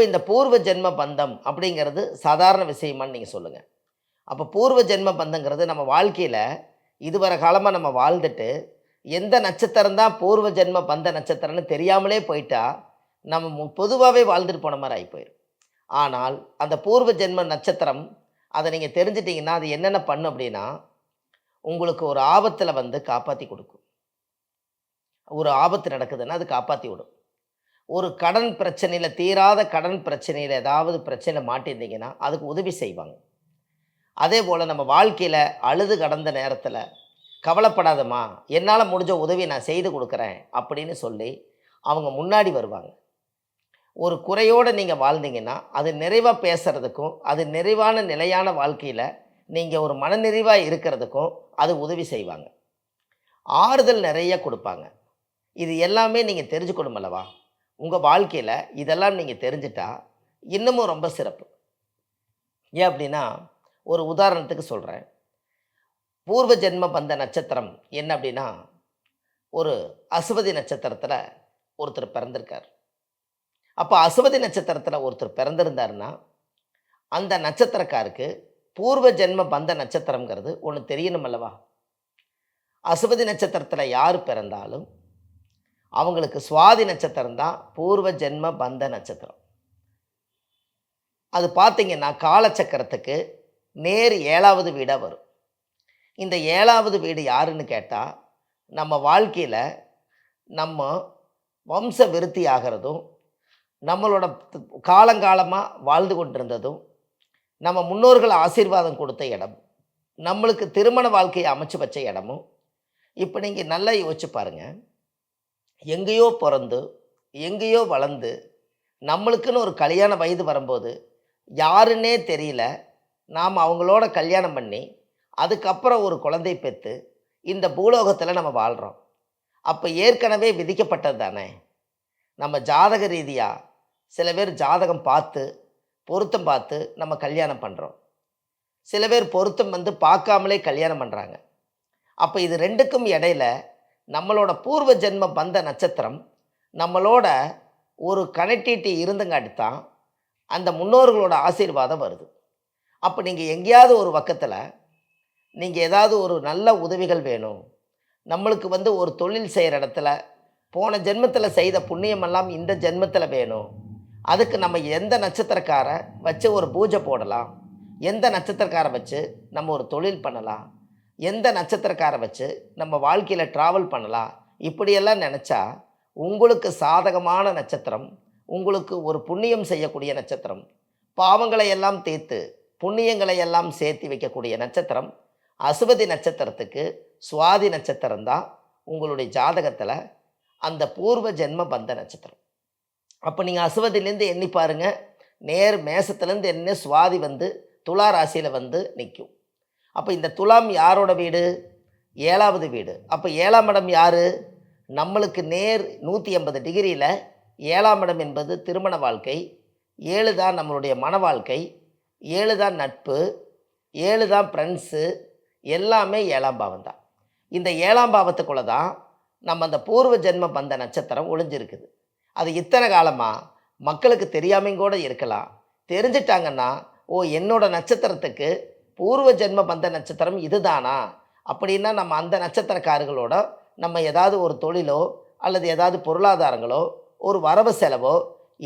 அப்போ இந்த பூர்வ ஜென்ம பந்தம் அப்படிங்கிறது சாதாரண விஷயமான்னு நீங்கள் சொல்லுங்கள் அப்போ பூர்வ ஜென்ம பந்தங்கிறது நம்ம வாழ்க்கையில் இதுவரை காலமாக நம்ம வாழ்ந்துட்டு எந்த நட்சத்திரம் தான் பூர்வ ஜென்ம பந்த நட்சத்திரம்னு தெரியாமலே போயிட்டா நம்ம பொதுவாகவே வாழ்ந்துட்டு போன மாதிரி ஆகி போயிடும் ஆனால் அந்த பூர்வ ஜென்ம நட்சத்திரம் அதை நீங்கள் தெரிஞ்சிட்டிங்கன்னா அது என்னென்ன பண்ணும் அப்படின்னா உங்களுக்கு ஒரு ஆபத்தில் வந்து காப்பாற்றி கொடுக்கும். ஒரு ஆபத்து நடக்குதுன்னா அது காப்பாற்றி விடும். ஒரு கடன் பிரச்சனையில் தீராத கடன் பிரச்சனையில் ஏதாவது பிரச்சனை மாட்டியிருந்தீங்கன்னா அதுக்கு உதவி செய்வாங்க. அதே போல் நம்ம வாழ்க்கையில் அழுது கடந்த நேரத்தில் கவலைப்படாதம்மா என்னால் முடிஞ்ச உதவி நான் செய்து கொடுக்குறேன் அப்படின்னு சொல்லி அவங்க முன்னாடி வருவாங்க. ஒரு குறையோடு நீங்கள் வாழ்ந்தீங்கன்னா அது நிறைவாக பேசுகிறதுக்கும் அது நிறைவான நிலையான வாழ்க்கையில் நீங்கள் ஒரு மனநிறைவாக இருக்கிறதுக்கும் அது உதவி செய்வாங்க. ஆறுதல் நிறைய கொடுப்பாங்க. இது எல்லாமே நீங்கள் தெரிஞ்சுக்கணும் அல்லவா? உங்கள் வாழ்க்கையில் இதெல்லாம் நீங்கள் தெரிஞ்சிட்டா இன்னமும் ரொம்ப சிறப்பு. ஏன் அப்படின்னா ஒரு உதாரணத்துக்கு சொல்கிறேன் பூர்வ ஜென்ம பந்த நட்சத்திரம் என்ன அப்படின்னா ஒரு அசுவதி நட்சத்திரத்தில் ஒருத்தர் பிறந்திருக்கார். அப்போ அசுவதி நட்சத்திரத்தில் ஒருத்தர் பிறந்திருந்தாருன்னா அந்த நட்சத்திரக்காருக்கு பூர்வ ஜென்ம பந்த நட்சத்திரங்கிறது ஒன்று தெரியணும் அல்லவா? அசுவதி நட்சத்திரத்தில் யார் பிறந்தாலும் அவங்களுக்கு சுவாதி நட்சத்திரம் தான் பூர்வ ஜென்ம பந்த நட்சத்திரம். அது பார்த்தீங்கன்னா காலச்சக்கரத்துக்கு நேர் ஏழாவது வீடாக வரும். இந்த ஏழாவது வீடு யாருன்னு கேட்டால் நம்ம வாழ்க்கையில் நம்ம வம்ச விருத்தி ஆகிறதும் நம்மளோட காலங்காலமாக வாழ்ந்து கொண்டிருந்ததும் நம்ம முன்னோர்கள் ஆசீர்வாதம் கொடுத்த இடம் நம்மளுக்கு திருமண வாழ்க்கையை அமைச்சு வச்ச இடமும் இப்போ நீங்கள் நல்லா யோசிச்சு பாருங்கள் எங்கேயோ பிறந்து எங்கேயோ வளர்ந்து நம்மளுக்குன்னு ஒரு கல்யாண வயது வரும்போது யாருன்னே தெரியல நாம் அவங்களோட கல்யாணம் பண்ணி அதுக்கப்புறம் ஒரு குழந்தை பெற்று இந்த பூலோகத்தில் நம்ம வாழ்கிறோம் அப்போ ஏற்கனவே விதிக்கப்பட்டது தானே? நம்ம ஜாதக ரீதியாக சில பேர் ஜாதகம் பார்த்து பொருத்தம் பார்த்து நம்ம கல்யாணம் பண்ணுறோம் சில பேர் பொருத்தம் வந்து பார்க்காமலே கல்யாணம் பண்ணுறாங்க அப்போ இது ரெண்டுக்கும் இடையில நம்மளோட பூர்வ ஜென்ம பந்த நட்சத்திரம் நம்மளோட ஒரு கனெக்டிவிட்டி இருந்தங்காட்டி தான் அந்த முன்னோர்களோட ஆசீர்வாதம் வருது. அப்போ நீங்கள் எங்கேயாவது ஒரு பக்கத்தில் நீங்கள் ஏதாவது ஒரு நல்ல உதவிகள் வேணும். நம்மளுக்கு வந்து ஒரு தொழில் செய்கிற இடத்துல போன ஜென்மத்தில் செய்த புண்ணியமெல்லாம் இந்த ஜென்மத்தில் வேணும். அதுக்கு நம்ம எந்த நட்சத்திரக்காரை வச்சு ஒரு பூஜை போடலாம்? எந்த நட்சத்திரக்காரை வச்சு நம்ம ஒரு தொழில் பண்ணலாம்? எந்த நட்சத்திரக்காரை வச்சு நம்ம வாழ்க்கையில் ட்ராவல் பண்ணலாம்? இப்படியெல்லாம் நினச்சா உங்களுக்கு சாதகமான நட்சத்திரம் உங்களுக்கு ஒரு புண்ணியம் செய்யக்கூடிய நட்சத்திரம் பாவங்களை எல்லாம் தீர்த்து புண்ணியங்களை எல்லாம் சேர்த்து வைக்கக்கூடிய நட்சத்திரம் அசுபதி நட்சத்திரத்துக்கு சுவாதி நட்சத்திரம் தான் உங்களுடைய ஜாதகத்தில் அந்த பூர்வ ஜென்ம பந்த நட்சத்திரம். அப்போ நீங்கள் அசுவதிலேருந்து எண்ணி பாருங்கள் நேர் மேசத்துலேருந்து என்ன சுவாதி வந்து துலா ராசியில் வந்து நிற்கும் அப்போ இந்த துலாம் யாரோட வீடு? ஏழாவது வீடு. அப்போ ஏழாம் இடம் யார்? நம்மளுக்கு நேர் நூற்றி எண்பது டிகிரியில் ஏழாம் இடம் என்பது திருமண வாழ்க்கை. ஏழு தான் நம்மளுடைய மன வாழ்க்கை. ஏழு தான் நட்பு. ஏழு தான் ஃப்ரெண்ட்ஸு எல்லாமே ஏழாம் பாவம் தான். இந்த ஏழாம் பாவத்துக்குள்ளே தான் நம்ம அந்த பூர்வ ஜென்ம பந்த நட்சத்திரம் ஒளிஞ்சிருக்குது. அது இத்தனை காலமாக மக்களுக்கு தெரியாமையும் கூட இருக்கலாம். தெரிஞ்சிட்டாங்கன்னா ஓ என்னோடய நட்சத்திரத்துக்கு பூர்வ ஜென்ம பந்த நட்சத்திரம் இதுதானா? அப்படின்னா நம்ம அந்த நட்சத்திரக்காரர்களோட நம்ம ஏதாவது ஒரு தொழிலோ அல்லது ஏதாவது பொருளாதாரங்களோ ஒரு வரவு செலவோ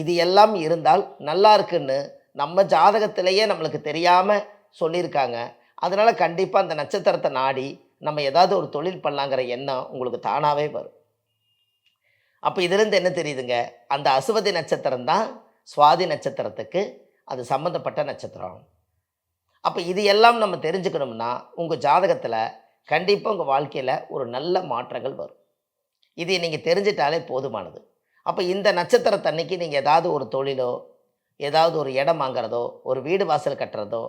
இது எல்லாம் இருந்தால் நல்லா இருக்குன்னு நம்ம ஜாதகத்திலேயே நம்மளுக்கு தெரியாமல் சொல்லியிருக்காங்க. அதனால் கண்டிப்பாக அந்த நட்சத்திரத்தை நாடி நம்ம ஏதாவது ஒரு தொழில் பண்ணலாங்கிற எண்ணம் உங்களுக்கு தானாகவே வரும். அப்போ இதுலேருந்து என்ன தெரியுதுங்க? அந்த அசுவதி நட்சத்திரம் தான் சுவாதி நட்சத்திரத்துக்கு அது சம்மந்தப்பட்ட நட்சத்திரம். அப்போ இது எல்லாம் நம்ம தெரிஞ்சுக்கணும்னா உங்கள் ஜாதகத்தில் கண்டிப்பாக உங்கள் வாழ்க்கையில் ஒரு நல்ல மாற்றங்கள் வரும். இதை நீங்கள் தெரிஞ்சிட்டாலே போதுமானது. அப்போ இந்த நட்சத்திரத்தன்னைக்கு நீங்கள் ஏதாவது ஒரு தொழிலோ ஏதாவது ஒரு இடம் வாங்குறதோ ஒரு வீடு வாசல் கட்டுறதோ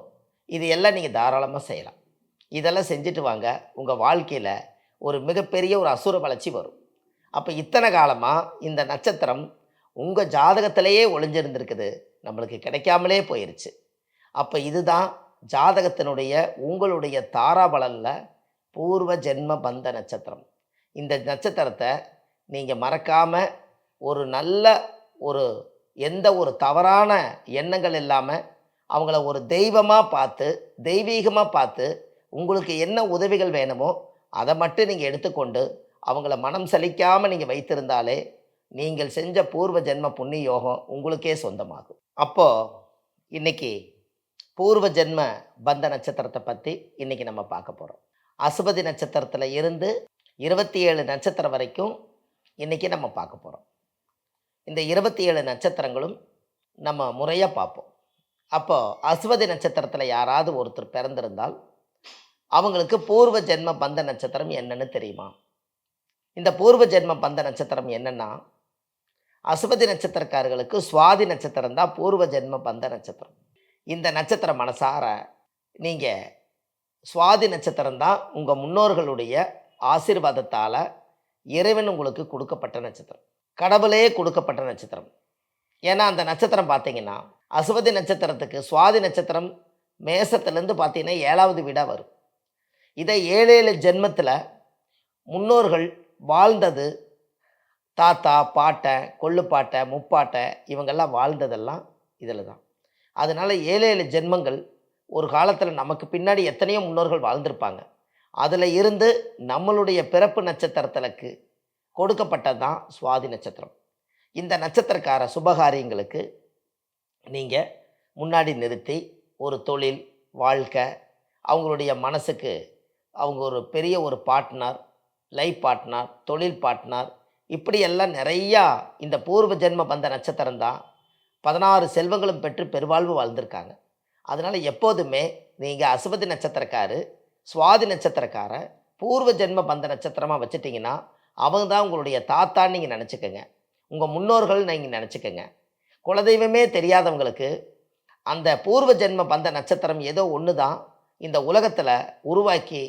இது எல்லாம் நீங்கள் தாராளமாக செய்யலாம். இதெல்லாம் செஞ்சுட்டு வாங்க. உங்கள் வாழ்க்கையில் ஒரு மிகப்பெரிய ஒரு அசுர வளர்ச்சி வரும். அப்போ இத்தனை காலமாக இந்த நட்சத்திரம் உங்கள் ஜாதகத்திலேயே ஒளிஞ்சிருந்துருக்குது. நம்மளுக்கு கிடைக்காமலே போயிருச்சு. அப்போ இதுதான் ஜாதகத்தினுடைய உங்களுடைய தாராபலனில் பூர்வ ஜென்ம பந்த நட்சத்திரம். இந்த நட்சத்திரத்தை நீங்கள் மறக்காமல் ஒரு நல்ல ஒரு எந்த ஒரு தவறான எண்ணங்கள் இல்லாமல் அவங்கள ஒரு தெய்வமாக பார்த்து தெய்வீகமாக பார்த்து உங்களுக்கு என்ன உதவிகள் வேணுமோ அதை மட்டும் நீங்கள் எடுத்துக்கொண்டு அவங்கள மனம் சலிக்காமல் நீங்கள் வைத்திருந்தாலே நீங்கள் செஞ்ச பூர்வ ஜென்ம புண்ணிய யோகம் உங்களுக்கே சொந்தமாகும். அப்போது இன்னைக்கு பூர்வ ஜென்ம பந்த நட்சத்திரத்தை பற்றி இன்னைக்கு நம்ம பார்க்க போகிறோம் அசுபதி நட்சத்திரத்தில் இருந்து இருபத்தி ஏழு நட்சத்திரம் வரைக்கும் இன்றைக்கி நம்ம பார்க்க போகிறோம் இந்த இருபத்தி ஏழு நட்சத்திரங்களும் நம்ம முறையாக பார்ப்போம். அப்போது அசுபதி நட்சத்திரத்தில் யாராவது ஒருத்தர் பிறந்திருந்தால் அவங்களுக்கு பூர்வ ஜென்ம பந்த நட்சத்திரம் என்னன்னு தெரியுமா? இந்த பூர்வ ஜென்ம பந்த நட்சத்திரம் என்னென்னா அசுபதி நட்சத்திரக்காரர்களுக்கு சுவாதி நட்சத்திரம் தான் பூர்வ ஜென்ம பந்த நட்சத்திரம். இந்த நட்சத்திரம் மனசார நீங்கள் சுவாதி நட்சத்திரம்தான் உங்கள் முன்னோர்களுடைய ஆசீர்வாதத்தால் இறைவன் உங்களுக்கு கொடுக்கப்பட்ட நட்சத்திரம். கடவுளே கொடுக்கப்பட்ட நட்சத்திரம். ஏன்னா அந்த நட்சத்திரம் பார்த்தீங்கன்னா அசுவதி நட்சத்திரத்துக்கு சுவாதி நட்சத்திரம் மேசத்துலேருந்து பார்த்தீங்கன்னா ஏழாவது வீடாக வரும். இதை ஏழு ஏழு ஜென்மத்தில் முன்னோர்கள் வாழ்ந்தது தாத்தா பாட்டை கொள்ளுப்பாட்டை முப்பாட்டை இவங்கெல்லாம் வாழ்ந்ததெல்லாம் இதில் தான் அதனால் ஏழு ஏழு ஜென்மங்கள் ஒரு காலத்தில் நமக்கு பின்னாடி எத்தனையோ முன்னோர்கள் வாழ்ந்திருப்பாங்க. அதில் இருந்து நம்மளுடைய பிறப்பு நட்சத்திரத்திற்கு கொடுக்கப்பட்டது தான் சுவாதி நட்சத்திரம். இந்த நட்சத்திரக்கார சுபகாரியங்களுக்கு நீங்கள் முன்னாடி நிறுத்தி ஒரு தொழில் வாழ்க்கை அவங்களுடைய மனசுக்கு அவங்க ஒரு பெரிய ஒரு பார்ட்னர் லைஃப் பார்ட்னர் தொழில் பார்ட்னர் இப்படியெல்லாம் நிறையா இந்த பூர்வ ஜென்ம பந்த நட்சத்திரம் தான் பதினாறு செல்வங்களும் பெற்று பெருவாழ்வு வாழ்ந்திருக்காங்க. அதனால் எப்போதுமே நீங்கள் அசுபதி நட்சத்திரக்காரு சுவாதி நட்சத்திரக்கார பூர்வ ஜென்ம பந்த நட்சத்திரமாக வச்சுட்டிங்கன்னா அவங்க தான் உங்களுடைய தாத்தான்னு நீங்கள் நினச்சிக்கோங்க. உங்கள் முன்னோர்கள் நீங்கள் நினச்சிக்கோங்க. குலதெய்வமே தெரியாதவங்களுக்கு அந்த பூர்வ ஜென்ம பந்த நட்சத்திரம் ஏதோ ஒன்று தான் இந்த உலகத்தில் உருவாக்கி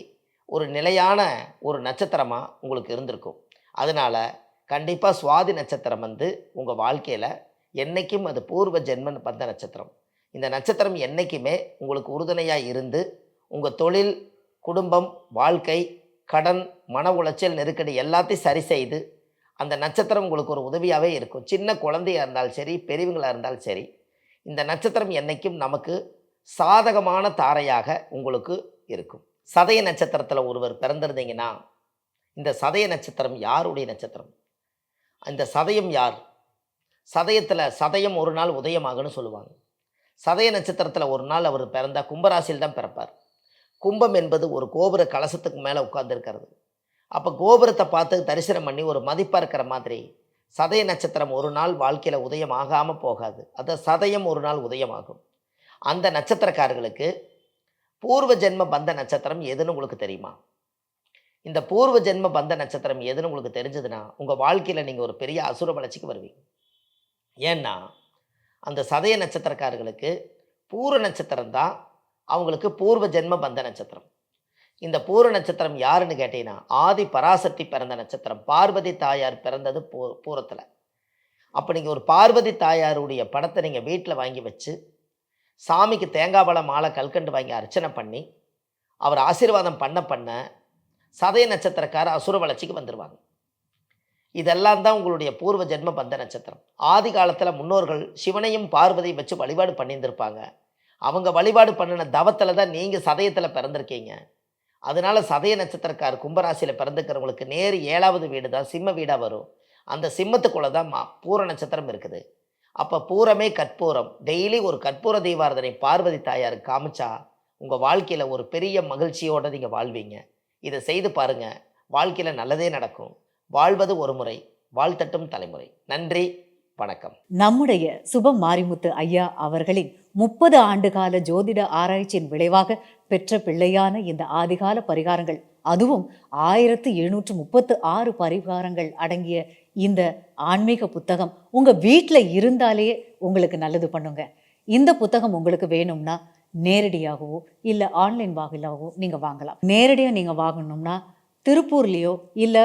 ஒரு நிலையான ஒரு நட்சத்திரமாக உங்களுக்கு இருந்திருக்கும். அதனால் கண்டிப்பாக சுவாதி நட்சத்திரம் வந்து உங்கள் வாழ்க்கையில் என்றைக்கும் அது பூர்வ ஜென்மன் பந்த நட்சத்திரம். இந்த நட்சத்திரம் என்றைக்குமே உங்களுக்கு உறுதுணையாக இருந்து உங்கள் தொழில் குடும்பம் வாழ்க்கை கடன் மன உளைச்சல் நெருக்கடி எல்லாத்தையும் சரி செய்து அந்த நட்சத்திரம் உங்களுக்கு ஒரு உதவியாகவே இருக்கும். சின்ன குழந்தையாக இருந்தாலும் சரி பெரியவங்களாக இருந்தாலும் சரி இந்த நட்சத்திரம் என்றைக்கும் நமக்கு சாதகமான தாரையாக உங்களுக்கு இருக்கும். சதய நட்சத்திரத்தில் ஒருவர் பிறந்திருந்தீங்கன்னா இந்த சதய நட்சத்திரம் யாருடைய நட்சத்திரம்? அந்த சதயம் யார்? சதயத்தில் சதயம் ஒரு நாள் உதயமாகுன்னு சொல்லுவாங்க. சதய நட்சத்திரத்தில் ஒரு நாள் அவர் பிறந்த கும்பராசியில் தான் பிறப்பார். கும்பம் என்பது ஒரு கோபுர கலசத்துக்கு மேலே உட்கார்ந்துருக்கிறது. அப்போ கோபுரத்தை பார்த்து தரிசனம் பண்ணி ஒரு மதிப்பாக இருக்கிற மாதிரி சதய நட்சத்திரம் ஒரு நாள் வாழ்க்கையில் உதயம் ஆகாமல் போகாது. அது சதயம் ஒரு நாள் உதயமாகும். அந்த நட்சத்திரக்காரர்களுக்கு பூர்வ ஜென்ம பந்த நட்சத்திரம் எதுன்னு உங்களுக்கு தெரியுமா? இந்த பூர்வ ஜென்ம பந்த நட்சத்திரம் எதுன்னு உங்களுக்கு தெரிஞ்சதுன்னா உங்கள் வாழ்க்கையில் நீங்கள் ஒரு பெரிய அசுர வளர்ச்சிக்கு வருவீங்க. ஏன்னா அந்த சதய நட்சத்திரக்காரர்களுக்கு பூர்வ நட்சத்திரம் தான் அவங்களுக்கு பூர்வ ஜென்ம பந்த நட்சத்திரம். இந்த பூர நட்சத்திரம் யாருன்னு கேட்டீங்கன்னா ஆதி பராசக்தி பிறந்த நட்சத்திரம். பார்வதி தாயார் பிறந்தது பூ பூரத்தில். அப்போ நீங்கள் ஒரு பார்வதி தாயாருடைய படத்தை நீங்கள் வீட்டில் வாங்கி வச்சு சாமிக்கு தேங்காய் பழம் மாலை கல்கண்டு வாங்கி அர்ச்சனை பண்ணி அவர் ஆசீர்வாதம் பண்ண பண்ண சதய நட்சத்திரக்கார அசுர வளர்ச்சிக்கு வந்துடுவாங்க இதெல்லாம் தான் உங்களுடைய பூர்வ ஜென்ம பந்த நட்சத்திரம் ஆதி காலத்தில் முன்னோர்கள் சிவனையும் பார்வதியும் வச்சு வழிபாடு பண்ணியிருந்திருப்பாங்க. அவங்க வழிபாடு பண்ணின தவத்தில் தான் நீங்கள் சதயத்தில் பிறந்திருக்கீங்க. அதனால சதய நட்சத்திரக்கார் கும்பராசியில் பிறந்துக்கிறவங்களுக்கு நேர் ஏழாவது வீடு தான் சிம்ம வீடாக வரும். அந்த சிம்மத்துக்குள்ளே தான் மா பூர நட்சத்திரம் இருக்குது. அப்போ பூரமே கற்பூரம். டெய்லி ஒரு கற்பூர தெய்வாரதனை பார்வதி தாயார் காமிச்சா உங்கள் வாழ்க்கையில் ஒரு பெரிய மகிழ்ச்சியோடு நீங்கள் வாழ்வீங்க. இதை செய்து பாருங்கள் வாழ்க்கையில் நல்லதே நடக்கும். வாழ்வது ஒரு முறை வாழ்த்தட்டும் தலைமுறை. நன்றி வணக்கம். நம்முடைய சுபம் மாரிமுத்து ஐயா அவர்களின் முப்பது ஆண்டுகால ஜோதிட ஆராய்ச்சியின் விளைவாக பெற்ற பிள்ளையான இந்த ஆதிகால பரிகாரங்கள் அதுவும் ஆயிரத்து எழுநூற்று முப்பத்து ஆறு பரிகாரங்கள் அடங்கிய இந்த ஆன்மீக புத்தகம் உங்கள் வீட்டில் இருந்தாலே உங்களுக்கு நல்லது பண்ணுங்க. இந்த புத்தகம் உங்களுக்கு வேணும்னா நேரடியாகவோ இல்லை ஆன்லைன் வாயிலாகவோ நீங்கள் வாங்கலாம். நேரடியாக நீங்கள் வாங்கணும்னா திருப்பூர்லேயோ இல்லை